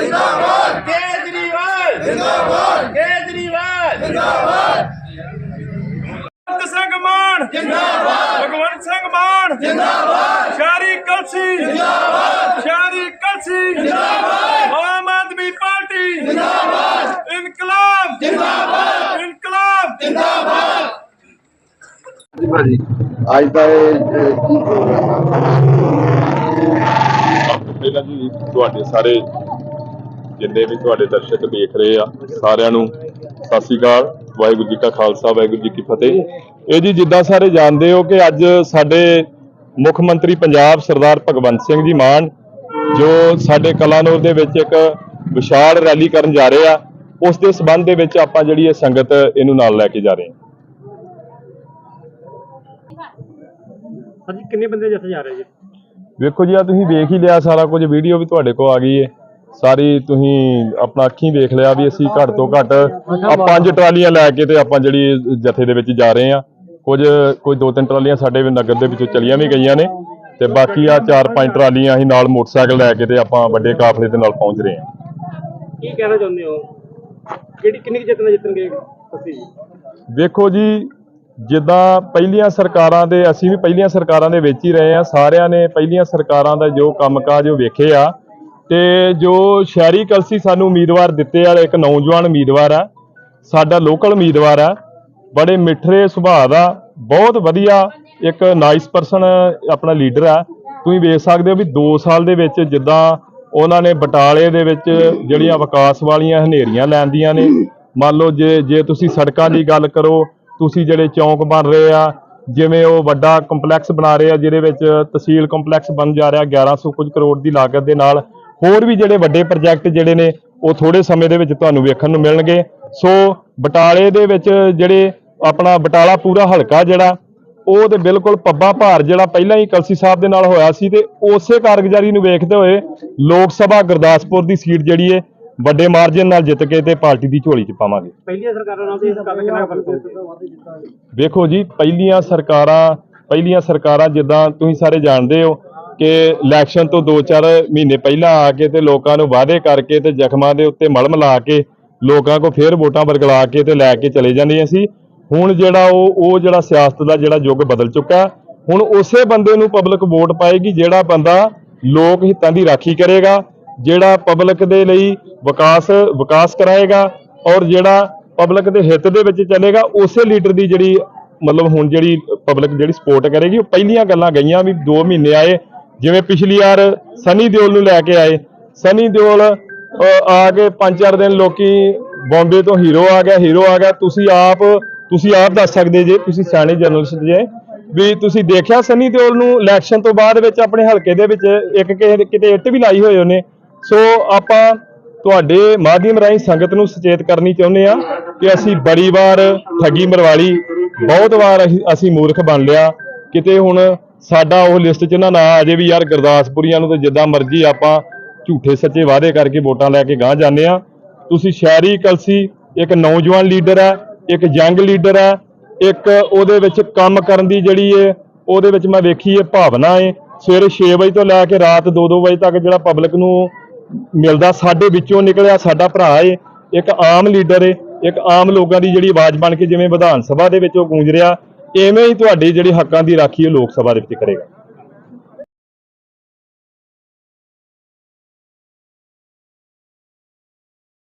ਜਿੰਦਾਬਾਦ। ਕੇਜਰੀਵਾਲ। ਜਿੰਦਾਬਾਦ। ਕੇਜਰੀਵਾਲ। ਜਿੰਦਾਬਾਦ। ਭਗਵੰਤ ਸਿੰਘ ਮਾਨ। ਜਿੰਦਾਬਾਦ। ਭਗਵੰਤ ਸਿੰਘ ਮਾਨ। ਜਿੰਦਾਬਾਦ। ਸ਼ਾਰੀ ਕਲਸੀ। ਜਿੰਦਾਬਾਦ। ਸ਼ਾਰੀ ਕਲਸੀ। ਜਿੰਦਾਬਾਦ। ਆਮ ਆਦਮੀ ਪਾਰਟੀ। ਜਿੰਦਾਬਾਦ। ਇਨਕਲਾਬ। ਜਿੰਦਾਬਾਦ। ਇਨਕਲਾਬ। ਅੱਜ ਦਾ ਇਹ ਕੀ ਪ੍ਰੋਗਰਾਮ ਆ? ਪਹਿਲਾਂ ਜੀ ਤੁਹਾਡੇ ਸਾਰੇ ਜਿੰਨੇ ਵੀ ਤੁਹਾਡੇ ਦਰਸ਼ਕ ਦੇਖ ਰਹੇ ਆ ਸਾਰਿਆਂ ਨੂੰ ਸਤਿ ਸ੍ਰੀ ਅਕਾਲ ਵਾਹਿਗੁਰੂ ਜੀ ਕਾ ਖਾਲਸਾ ਵਾਹਿਗੁਰੂ ਜੀ ਕੀ ਫਤਿਹ। ਇਹ ਜੀ ਜਿੱਦਾਂ ਸਾਰੇ ਜਾਣਦੇ ਹੋ ਕਿ ਅੱਜ ਸਾਡੇ ਮੁੱਖ ਮੰਤਰੀ ਪੰਜਾਬ ਸਰਦਾਰ ਭਗਵੰਤ ਸਿੰਘ ਜੀ ਮਾਨ ਜੋ ਸਾਡੇ ਕਲਾਨੌਰ ਦੇ ਵਿੱਚ ਇੱਕ ਵਿਸ਼ਾਲ ਰੈਲੀ ਕਰਨ ਜਾ ਰਹੇ ਆ ਉਸ ਦੇ ਸਬੰਧ ਦੇ ਵਿੱਚ ਆਪਾਂ ਜਿਹੜੀ ਇਹ ਸੰਗਤ ਇਹਨੂੰ ਨਾਲ ਲੈ ਕੇ ਜਾ ਰਹੇ ਹਾਂ। ਹਾਂਜੀ ਕਿੰਨੇ ਬੰਦੇ ਜੱਥੇ ਜਾ ਰਹੇ ਜੀ? ਵੇਖੋ ਜੀ ਆ ਤੁਸੀਂ ਵੇਖ ਹੀ ਲਿਆ ਸਾਰਾ ਕੁਝ ਵੀਡੀਓ ਵੀ ਤੁਹਾਡੇ ਕੋਲ ਆ ਗਈ ਏ। ਸਾਰੀ ਤੁਸੀਂ ਆਪਣਾ ਅੱਖੀਂ ਵੇਖ ਲਿਆ ਵੀ ਅਸੀਂ ਘੱਟ ਤੋਂ ਘੱਟ ਆ ਪੰਜ ਟਰਾਲੀਆਂ ਲੈ ਕੇ ਤੇ ਆਪਾਂ ਜਿਹੜੀ ਜਥੇ ਦੇ ਵਿੱਚ ਜਾ ਰਹੇ ਆ ਕੁਝ ਕੋਈ ਦੋ ਤਿੰਨ ਟਰਾਲੀਆਂ ਸਾਡੇ ਨਗਰ ਦੇ ਵਿੱਚੋਂ ਚਲੀਆਂ ਵੀ ਗਈਆਂ ਨੇ ਤੇ ਬਾਕੀ ਆ ਚਾਰ ਪੰਜ ਟਰਾਲੀਆਂ ਅਸੀਂ ਨਾਲ ਮੋਟਰਸਾਈਕਲ ਲੈ ਕੇ ਤੇ ਆਪਾਂ ਵੱਡੇ ਕਾਫਲੇ ਦੇ ਨਾਲ ਪਹੁੰਚ ਰਹੇ ਆ ਕੀ ਕਹਿਣਾ ਚਾਹੁੰਦੇ ਹੋ? ਕਿਹੜੀ ਕਿੰਨੀ ਕੁ ਜਿੱਤਣਾ ਜਿੱਤਣਗੇ ਤੁਸੀਂ? ਵੇਖੋ ਜੀ ਜਿੱਦਾਂ ਪਹਿਲੀਆਂ ਸਰਕਾਰਾਂ ਦੇ ਅਸੀਂ ਵੀ ਪਹਿਲੀਆਂ ਸਰਕਾਰਾਂ ਦੇ ਵਿੱਚ ਹੀ ਰਹੇ ਆ ਸਾਰਿਆਂ ਨੇ ਪਹਿਲੀਆਂ ਸਰਕਾਰਾਂ ਦਾ ਜੋ ਕੰਮਕਾਜ ਉਹ ਵੇਖੇ ਆ ਤੇ ਜੋ ਸ਼ਹਿਰੀ ਕਲਸੀ ਸਾਨੂੰ ਉਮੀਦਵਾਰ ਦਿੱਤੇ ਆ ਇੱਕ ਨੌਜਵਾਨ ਉਮੀਦਵਾਰ ਆ, ਸਾਡਾ ਲੋਕਲ ਉਮੀਦਵਾਰ ਆ, ਬੜੇ ਮਿੱਠਰੇ ਸੁਭਾਅ ਦਾ, ਬਹੁਤ ਵਧੀਆ ਇੱਕ ਨਾਈਸ ਪਰਸਨ ਆਪਣਾ ਲੀਡਰ ਆ। ਤੁਸੀਂ ਵੇਖ ਸਕਦੇ ਹੋ ਵੀ 2 ਸਾਲ ਦੇ ਵਿੱਚ ਜਿੱਦਾਂ ਉਹਨਾਂ ਨੇ ਬਟਾਲੇ ਦੇ ਵਿੱਚ ਜਿਹੜੀਆਂ ਵਿਕਾਸ ਵਾਲੀਆਂ ਹਨੇਰੀਆਂ ਲੈਂਦੀਆਂ ਨੇ, ਮੰਨ ਲਓ ਜੇ ਜੇ ਤੁਸੀਂ ਸੜਕਾਂ ਦੀ ਗੱਲ ਕਰੋ, ਤੁਸੀਂ ਜਿਹੜੇ ਚੌਂਕ ਬਣ ਰਹੇ ਆ, ਜਿਵੇਂ ਉਹ ਵੱਡਾ ਕੰਪਲੈਕਸ ਬਣਾ ਰਹੇ ਆ, ਜਿਹਦੇ ਵਿੱਚ ਤਹਿਸੀਲ ਕੰਪਲੈਕਸ ਬਣ ਜਾ ਰਿਹਾ 1100 ਕੁਝ ਕਰੋੜ ਦੀ ਲਾਗਤ ਦੇ ਨਾਲ ਹੋਰ ਵੀ ਜਿਹੜੇ ਵੱਡੇ ਪ੍ਰੋਜੈਕਟ ਜਿਹੜੇ ਨੇ ਉਹ ਥੋੜੇ ਸਮੇਂ ਦੇ ਵਿੱਚ ਤੁਹਾਨੂੰ ਵੇਖਣ ਨੂੰ ਮਿਲਣਗੇ। ਸੋ ਬਟਾਲੇ ਦੇ ਵਿੱਚ ਜਿਹੜੇ ਆਪਣਾ ਬਟਾਲਾ ਪੂਰਾ ਹਲਕਾ ਜਿਹੜਾ ਉਹ ਤੇ ਬਿਲਕੁਲ ਪੱਬਾ ਭਾਰ ਜਿਹੜਾ ਪਹਿਲਾਂ ਹੀ ਕਲਸੀ ਸਾਹਿਬ ਦੇ ਨਾਲ ਹੋਇਆ ਸੀ ਤੇ ਉਸੇ ਕਾਰਗੁਜ਼ਾਰੀ ਨੂੰ ਵੇਖਦੇ ਹੋਏ ਲੋਕ ਸਭਾ ਗੁਰਦਾਸਪੁਰ ਦੀ ਸੀਟ ਜਿਹੜੀ ਹੈ ਵੱਡੇ ਮਾਰਜਨ ਨਾਲ ਜਿੱਤ ਕੇ ਤੇ ਪਾਰਟੀ ਦੀ ਝੋਲੀ 'ਚ ਪਾਵਾਂਗੇ। ਪਹਿਲੀਆਂ ਸਰਕਾਰਾਂ ਨਾਲ ਇਸ ਗੱਲ ਕਿੰਨਾ ਫ਼ਰਕ ਹੋਊਗਾ ਵੇਖੋ ਜੀ ਪਹਿਲੀਆਂ ਸਰਕਾਰਾਂ ਪਹਿਲੀਆਂ ਸਰਕਾਰਾਂ ਜਿੱਦਾਂ ਤੁਸੀਂ ਸਾਰੇ ਜਾਣਦੇ ਹੋ ਕਿ ਇਲੈਕਸ਼ਨ ਤੋਂ 2-4 ਮਹੀਨੇ ਪਹਿਲਾਂ ਆ ਕੇ ਤੇ ਲੋਕਾਂ ਨੂੰ ਵਾਅਦੇ ਕਰਕੇ ਤੇ ਜ਼ਖਮਾਂ ਦੇ ਉੱਤੇ ਮਲਮ ਲਾ ਕੇ ਲੋਕਾਂ ਕੋ ਫੇਰ ਵੋਟਾਂ ਵਰਗਲਾ ਕੇ ਤੇ ਲੈ ਕੇ ਚਲੇ ਜਾਂਦੀਆਂ ਸੀ। ਹੁਣ ਜਿਹੜਾ ਉਹ ਉਹ ਜਿਹੜਾ ਸਿਆਸਤ ਦਾ ਜਿਹੜਾ ਯੁੱਗ ਬਦਲ ਚੁੱਕਾ ਹੁਣ ਉਸੇ ਬੰਦੇ ਨੂੰ ਪਬਲਿਕ ਵੋਟ ਪਾਏਗੀ ਜਿਹੜਾ ਬੰਦਾ ਲੋਕ ਹਿੱਤਾਂ ਦੀ ਰਾਖੀ ਕਰੇਗਾ, ਜਿਹੜਾ ਪਬਲਿਕ ਦੇ ਲਈ ਵਿਕਾਸ ਵਿਕਾਸ ਕਰਾਏਗਾ ਔਰ ਜਿਹੜਾ ਪਬਲਿਕ ਦੇ ਹਿੱਤ ਦੇ ਵਿੱਚ ਚੱਲੇਗਾ, ਉਸੇ ਲੀਡਰ ਦੀ ਜਿਹੜੀ ਮਤਲਬ ਹੁਣ ਜਿਹੜੀ ਪਬਲਿਕ ਜਿਹੜੀ ਸਪੋਰਟ ਕਰੇਗੀ, ਉਹ ਪਹਿਲੀਆਂ ਗੱਲਾਂ ਗਈਆਂ ਵੀ 2 ਮਹੀਨੇ ਆਏ ਜਿਵੇਂ ਪਿਛਲੀ ਵਾਰ ਸਨੀ ਦਿਓਲ ਨੂੰ ਲੈ ਕੇ ਆਏ, ਸਨੀ ਦਿਓਲ ਆ ਕੇ ਪੰਜ ਚਾਰ ਦਿਨ ਲੋਕੀ ਬੰਬੇ ਤੋਂ ਹੀਰੋ ਆ ਗਿਆ, ਹੀਰੋ ਆ ਗਿਆ। ਤੁਸੀਂ ਆਪ ਤੁਸੀਂ ਆਪ ਦੱਸ ਸਕਦੇ ਜੇ, ਤੁਸੀਂ ਸਿਆਣੇ ਜਰਨਲਿਸਟ ਜੇ, ਵੀ ਤੁਸੀਂ ਦੇਖਿਆ ਸਨੀ ਦਿਓਲ ਨੂੰ ਇਲੈਕਸ਼ਨ ਤੋਂ ਬਾਅਦ ਵਿੱਚ ਆਪਣੇ ਹਲਕੇ ਦੇ ਵਿੱਚ ਇੱਕ ਕਿਸੇ- ਕਿਤੇ ਇੱਟ ਵੀ ਲਾਈ ਹੋਏ ਉਹਨੇ। ਸੋ ਆਪਾਂ ਤੁਹਾਡੇ ਮਾਧਿਅਮ ਰਾਹੀਂ ਸੰਗਤ ਨੂੰ ਸੁਚੇਤ ਕਰਨੀ ਚਾਹੁੰਦੇ ਆ ਕਿ ਅਸੀਂ ਬੜੀ ਵਾਰ ਠੱਗੀ ਮਰਵਾਲੀ, ਬਹੁਤ ਵਾਰ ਅਸੀਂ- ਅਸੀਂ ਮੂਰਖ ਬਣ ਲਿਆ। ਕਿਤੇ ਹੁਣ ਸਾਡਾ ਉਹ ਲਿਸਟ 'ਚ ਨਾ ਨਾ ਆ ਜੇ ਵੀ ਯਾਰ ਗੁਰਦਾਸਪੁਰੀਆਂ ਨੂੰ ਤੇ ਜਿੱਦਾਂ ਮਰਜ਼ੀ ਆਪਾਂ ਝੂਠੇ ਸੱਚੇ ਵਾਅਦੇ ਕਰਕੇ ਵੋਟਾਂ ਲੈ ਕੇ ਗਾਂਹ ਜਾਂਦੇ ਆ ਤੁਸੀਂ ਸ਼ਹਿਰੀ ਕਲਸੀ, ਇੱਕ ਨੌਜਵਾਨ ਲੀਡਰ ਹੈ, ਇੱਕ ਯੰਗ ਲੀਡਰ ਹੈ, ਇੱਕ ਉਹਦੇ ਵਿੱਚ ਕੰਮ ਕਰਨ ਦੀ ਜਿਹੜੀ ਏ ਉਹਦੇ ਵਿੱਚ ਮੈਂ ਵੇਖੀ ਏ ਭਾਵਨਾ ਏ। ਸਵੇਰੇ 6 ਵਜੇ ਤੋਂ ਲੈ ਕੇ ਰਾਤ 2-2 ਵਜੇ ਤੱਕ ਜਿਹੜਾ ਪਬਲਿਕ ਨੂੰ ਮਿਲਦਾ, ਸਾਡੇ ਵਿੱਚੋਂ ਨਿਕਲਿਆ ਸਾਡਾ ਭਰਾ ਏ, ਇੱਕ ਆਮ ਲੀਡਰ ਏ, ਇੱਕ ਆਮ ਲੋਕਾਂ ਦੀ ਜਿਹੜੀ ਆਵਾਜ਼ ਬਣ ਕੇ ਜਿਵੇਂ ਵਿਧਾਨ ਸਭਾ ਦੇ ਵਿੱਚ ਉਹ ਗੂੰਜ ਰਿਹਾ। ਐਵੇਂ ਹੀ ਤੁਹਾਡੀ ਜਿਹੜੀ ਹੱਕਾਂ ਦੀ ਰਾਖੀ ਉਹ ਲੋਕ ਸਭਾ ਦੇ ਵਿੱਚ ਕਰੇਗਾ?